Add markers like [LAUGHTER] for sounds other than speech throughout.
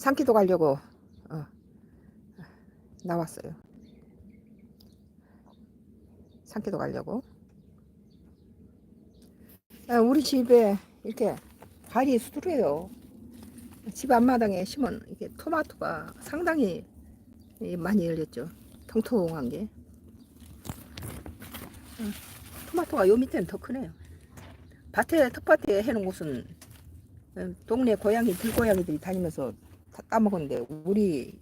산기도 가려고 어, 나왔어요. 산기도 가려고. 아, 우리 집에 이렇게 발이 수두해요. 집 앞마당에 심은 이게 토마토가 상당히 이 많이 열렸죠. 통통한 게. 어, 토마토가 요 밑에는 더 크네요. 밭에 텃밭에 해놓은 곳은 어, 동네 고양이 들고양이들이 다니면서 다 따먹었는데 우리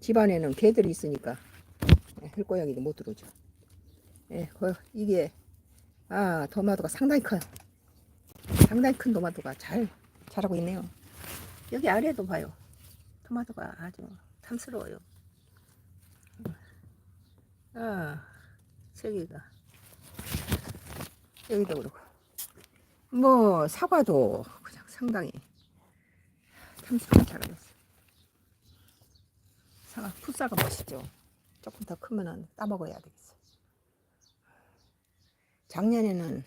집안에는 개들이 있으니까 예, 들고양이도 못 들어오죠. 예, 그- 이게 아 토마토가 상당히 커요. 상당히 큰 토마토가 잘 자라고 있네요. 여기 아래도 봐요. 토마토가 아주 탐스러워요. 아, 세개가 여기도 그렇고. 뭐, 사과도 그냥 상당히 자라고 있어요. 사과, 풋사과 멋있죠? 조금 더 크면은 따먹어야 되겠어요. 작년에는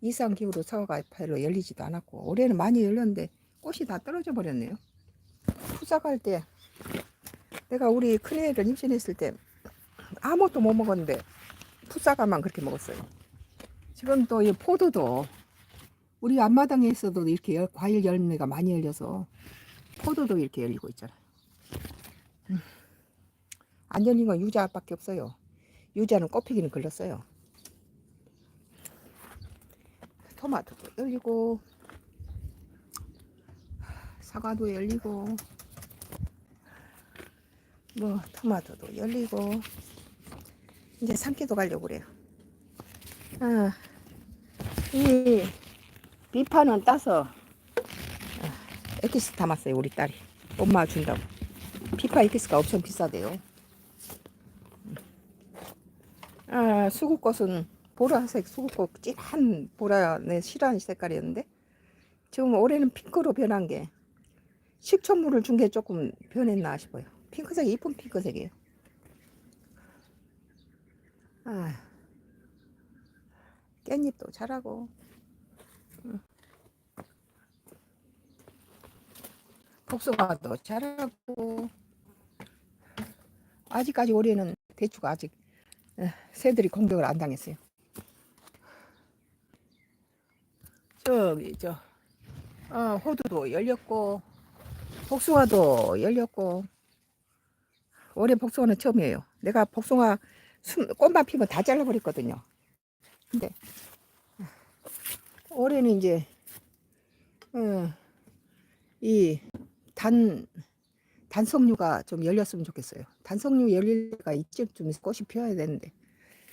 이상 기후로 사과가 별로 열리지도 않았고, 올해는 많이 열렸는데, 꽃이 다 떨어져 버렸네요. 풋사과 할 때, 내가 우리 큰애를 임신했을 때, 아무것도 못 먹었는데, 풋사과만 그렇게 먹었어요. 지금 또 이 포도도, 우리 앞마당에 있어도 이렇게 열- 과일 열매가 많이 열려서, 포도도 이렇게 열리고 있잖아요. 음. 안 열린 건 유자밖에 없어요. 유자는 꽃피기는 걸렸어요. 토마토도 열리고, 사과도 열리고, 뭐, 토마토도 열리고, 이제 산기도 가려고 그래요. 아, 이 비파는 따서 아, 에키스 담았어요, 우리 딸이. 엄마 준다고. 비파 에키스가 엄청 비싸대요. 아, 수국꽃은 보라색 수국꽃 진한 보라 네 실한 색깔이었는데 지금 올해는 핑크로 변한 게 식초물을 준 게 조금 변했나 싶어요. 핑크색이 이쁜 핑크색이에요. 아, 깻잎도 자라고. 복숭아도 자라고. 아직까지 올해는 대추가 아직 에, 새들이 공격을 안 당했어요. 저기 저 어, 호두도 열렸고 복숭아도 열렸고 올해 복숭아는 처음이에요. 내가 복숭아 숨, 꽃만 피면 다 잘라버렸거든요. 근데 올해는 이제 어, 이 단 단성류가 좀 열렸으면 좋겠어요. 단성류 열릴 때가 이쯤쯤 꽃이 피어야 되는데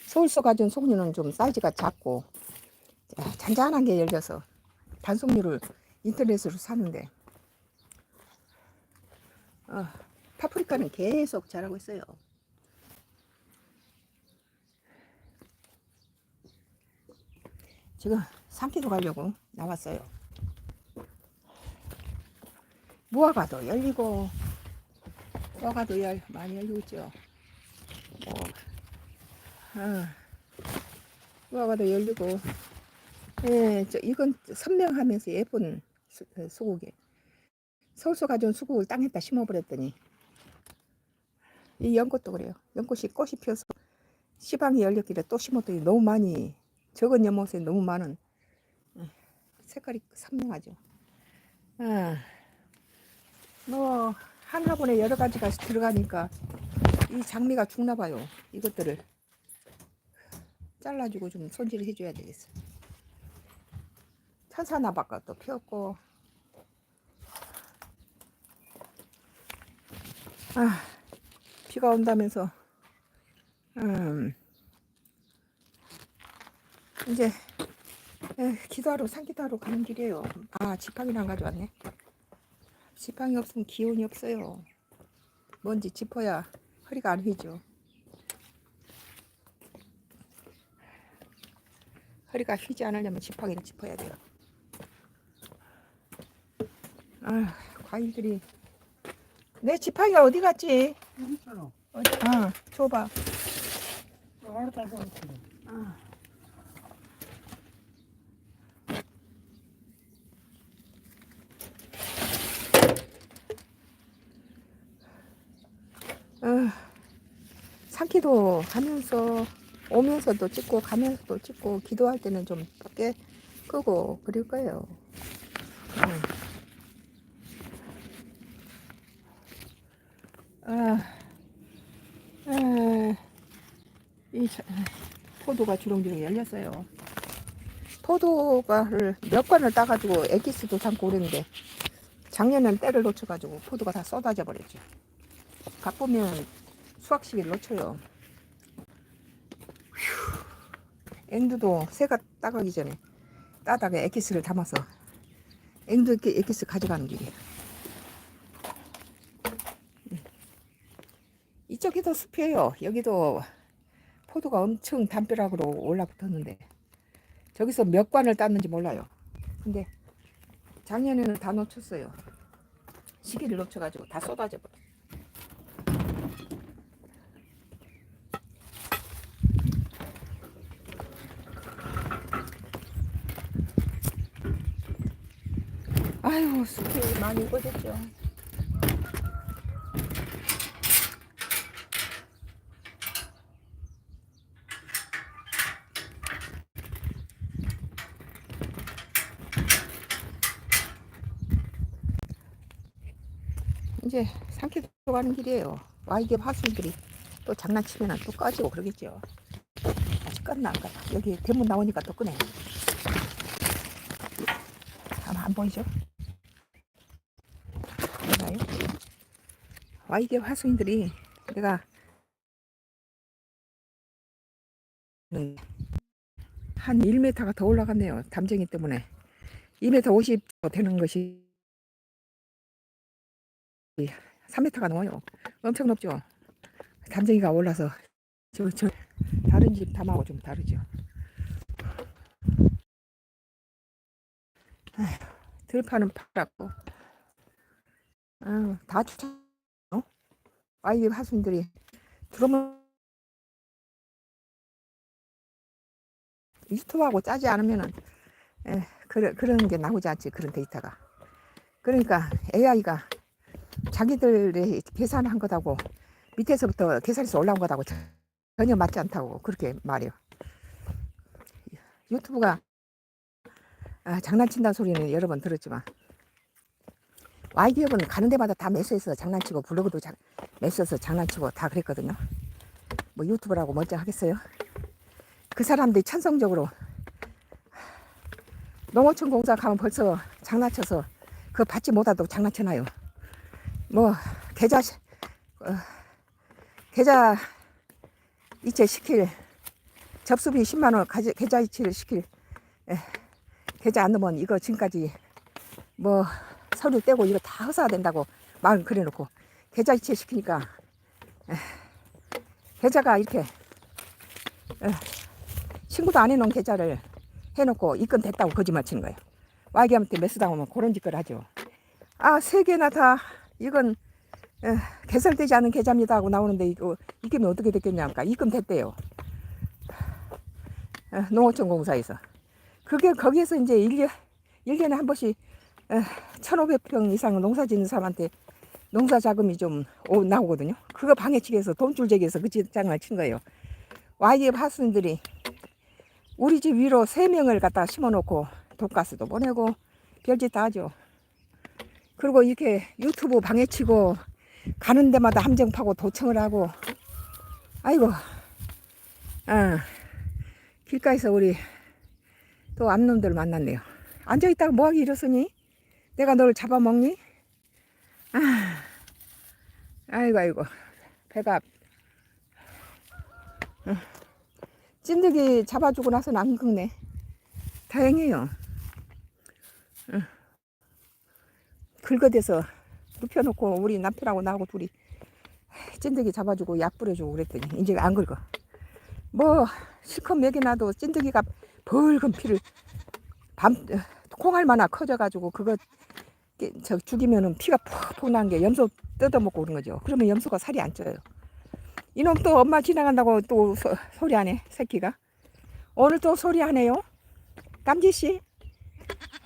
서울서 가진 송류는 좀 사이즈가 작고 자, 잔잔한 게 열려서 단송류를 인터넷으로 사는데 어, 파프리카는 계속 자라고 있어요. 지금 산기도 가려고 나왔어요. 무화과도 열리고 무화과도 열 많이 열리고 있죠. 뭐, 아, 무화과도 열리고 예, 저 이건 선명하면서 예쁜 수, 그 수국이 서울서 가져온 수국을 땅에다 심어버렸더니 이 연꽃도 그래요. 연꽃이 꽃이 피어서 시방이 열렸길래 또 심었더니 너무 많이 적은 연못에 너무 많은 예, 색깔이 선명하죠. 아, 뭐 한화분에 여러 가지가 들어가니까 이 장미가 죽나 봐요. 이것들을 잘라주고 좀 손질을 해줘야 되겠어. 천사나박가 또 피었고 아 비가 온다면서 음 이제 에, 기도하러 산기도하러 가는 길이에요 아 지팡이를 안 가져왔네 지팡이 없으면 기운이 없어요 뭔지 짚어야 허리가 안 휘죠 허리가 휘지 않으려면 지팡이를 짚어야 돼요 아, 과일들이 내 지팡이가 어디 갔지? 어디? 아, 줘봐. 알아 어. 산기도 가면서 오면서도 찍고 가면서도 찍고 기도할 때는 좀 밖에 끄고 그럴 거예요. 음. 아, 아, 이 자- 포도가 주렁주렁 열렸어요. 포도가를 몇 관을 따가지고 에기스도 담고 그랬는데 작년엔 때를 놓쳐가지고 포도가 다 쏟아져 버렸죠. 가보면 수확 시기를 놓쳐요. 휴, 앵두도 새가 따가기 전에 따다가 에기스를 담아서 앵두 에기스 가져가는 길이에요. 음. 이쪽에도 숲이에요. 여기도 포도가 엄청 담벼락으로 올라붙었는데 저기서 몇 관을 땄는지 몰라요. 근데 작년에는 다 놓쳤어요. 시기를 놓쳐가지고 다 쏟아져 버려. 아유 숲이 많이 우거졌죠. 이제 산기도 가는 길이에요. 와 이게 화순들이 또 장난치면 또 꺼지고 그러겠죠. 아직 껐나 안 껐나. 여기 대문 나오니까 또 끄네. 안 보이죠? 보나요? 와이게 화순들이 내가 한 1m가 더 올라갔네요. 담쟁이 때문에. 2m 50 되는 것이 3m가 넘어요. 엄청 높죠. 담쟁이가 올라서 저, 저 다른 집 담하고 좀 다르죠. 아휴, 들판은 파랗고 아유, 다 추천. 어? 아이 화순들이 들어오면 유튜브하고 짜지 않으면은 에, 그래, 그런 게 나오지 않지 그런 데이터가. 그러니까 AI가 자기들이 계산한 것하고 밑에서부터 계산해서 올라온 것하고 전- 전혀 맞지 않다고 그렇게 말해요. 유튜브가 아, 장난친다는 소리는 여러 번 들었지만 YG업은 가는 데마다 다 매수해서 장난치고 블로그도 자, 매수해서 장난치고 다 그랬거든요. 뭐 유튜브라고 멀쩡하겠어요? 그 사람들이 천성적으로 농어촌 공사 가면 벌써 장난쳐서 그거 받지 못하도 장난쳐놔요. 뭐 계좌 시- 어, 계좌 이체 시킬 접수비 10만 원 가지- 계좌 이체를 시킬 에, 계좌 안 넣으면 이거 지금까지 뭐 서류 떼고 이거 다 허사가 된다고 말 그래놓고 계좌 이체 시키니까 에, 계좌가 이렇게 에, 신고도 안 해놓은 계좌를 해놓고 입금 됐다고 거짓말 치는 거예요. 와이기한테 매수 당하면 그런 짓걸 하죠. 아, 세 개나 다 이건 에, 개설되지 않은 계좌입니다 하고 나오는데 이거 입금이 어떻게 됐겠냐 니까 입금 됐대요. 에, 농어촌 공사에서 그게 거기에서 이제 1년, 1년에 한 번씩 에, 1,500평 이상 농사 짓는 사람한테 농사 자금이 좀 오- 나오거든요. 그거 방해치기해서 돈줄 제기해서 그 짓장을 친 거예요. YG 하수인들이 우리 집 위로 세 명을 갖다 심어놓고 돈가스도 보내고 별짓 다 하죠. 그리고 이렇게 유튜브 방해치고 가는 데마다 함정 파고 도청을 하고 아이고 아 길가에서 우리 또 암놈들 만났네요 앉아있다가 뭐하기 일었으니 내가 널 잡아먹니 아 아이고 아이고 배가 어. 찐득이 잡아주고 나서는 안 긁네 다행이에요 어. 긁어대서 눕혀놓고 우리 남편하고 나하고 둘이 찐득이 잡아주고 약 뿌려주고 그랬더니 이제 안 긁어. 뭐 실컷 먹여놔도 찐득이가 벌금 피를 밤 콩알만나 커져가지고 그거 깨- 저 죽이면은 피가 푹푹 나는 게 염소 뜯어먹고 그런 거죠. 그러면 염소가 살이 안 쪄요. 이놈 또 엄마 지나간다고 또 소, 소리 하네 새끼가. 오늘 또 소리 하네요. 깜지 씨.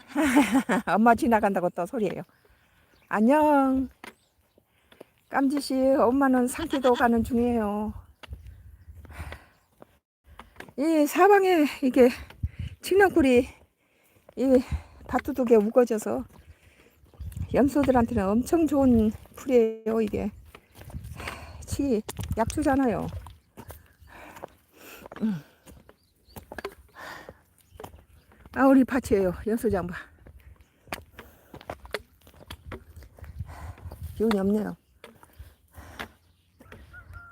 [LAUGHS] 엄마 지나간다고 또 소리해요. 안녕. 깜지씨 엄마는 산기도 가는 중이에요. 이 사방에 이게 칡랑꿀이 이 밭두둑에 우거져서 염소들한테는 엄청 좋은 풀이에요 이게 치 약초잖아요. 음. 아 우리 밭이에요 염소장 봐. 기운이 없네요.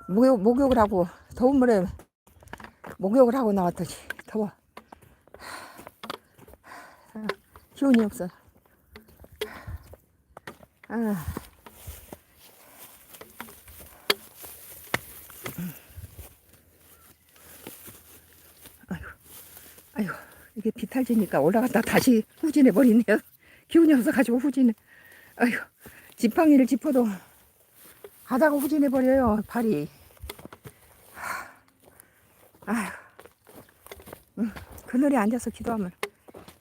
목욕, 목욕을 하고 더운 물에 목욕을 하고 나왔더니 더워. 아, 기운이 없어. 아. 아이고, 아이고, 이게 비탈지니까 올라갔다 다시 후진해 버리네요. 기운이 없어가지고 후진해. 아이고, 지팡이를 짚어도 가다가 후진해 버려요 발이. 아휴, 음, 그늘에 앉아서 기도하면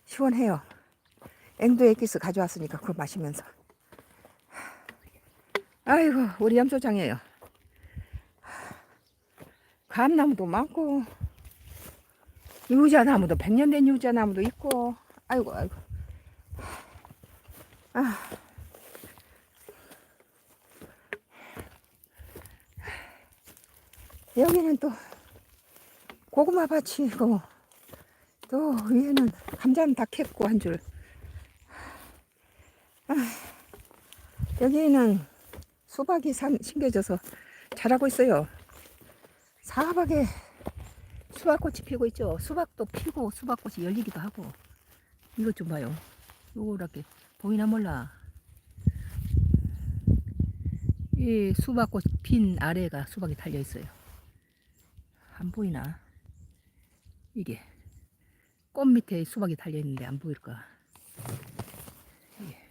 시원해요. 앵두 액기스 가져왔으니까 그거 마시면서. 아이고, 우리 염소장이에요. 감나무도 많고, 유자나무도 백년 된 유자나무도 있고, 아이고, 아이고. 아. 여기는 또 고구마 밭이고 또 위에는 감자는 다 캤고 한 줄. 아, 여기는 수박이 산, 심겨져서 자라고 있어요. 사박에 수박꽃이 피고 있죠. 수박도 피고 수박꽃이 열리기도 하고. 이것 좀 봐요. 요렇게 보이나 몰라. 이 수박꽃 핀 아래가 수박이 달려 있어요. 안 보이나? 이게 꽃 밑에 수박이 달려 있는데 안 보일까? 이게.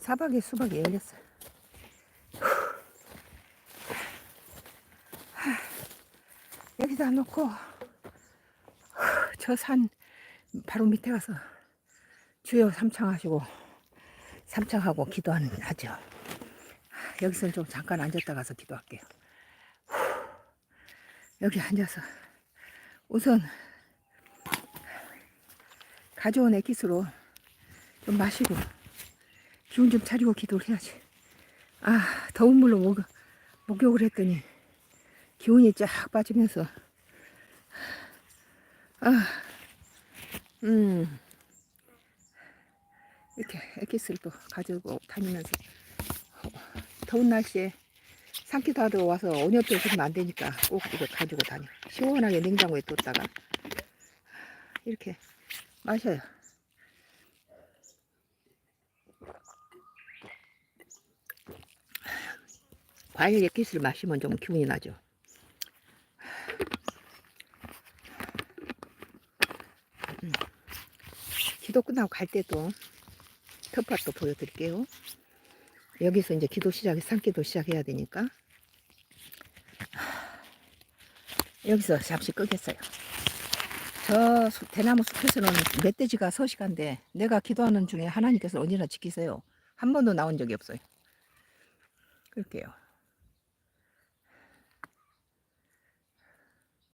사박에 수박이 열렸어. 여기다 놓고 저 산 바로 밑에 가서 주여 삼창하시고 삼창하고 기도하는 하죠. 여기서는 좀 잠깐 앉았다 가서 기도할게요. 여기 앉아서 우선 가져온 액기스로 좀 마시고 기운 좀 차리고 기도를 해야지. 아 더운 물로 목, 목욕을 했더니 기운이 쫙 빠지면서 아, 음 이렇게 액기스를 또 가지고 다니면서 더운 날씨에 삼키도 하러 와서 온열도 있으면 안 되니까 꼭 이거 가지고 다녀. 시원하게 냉장고에 뒀다가 이렇게 마셔요. 과일 액기스를 마시면 좀 기운이 나죠. 음. 기도 끝나고 갈 때도 텃밭도 보여드릴게요. 여기서 이제 기도 시작해, 산기도 시작해야 되니까. 여기서 잠시 끄겠어요. 저 수- 대나무 숲에서는 멧돼지가 서식한데 내가 기도하는 중에 하나님께서 언제나 지키세요. 한 번도 나온 적이 없어요. 그럴게요.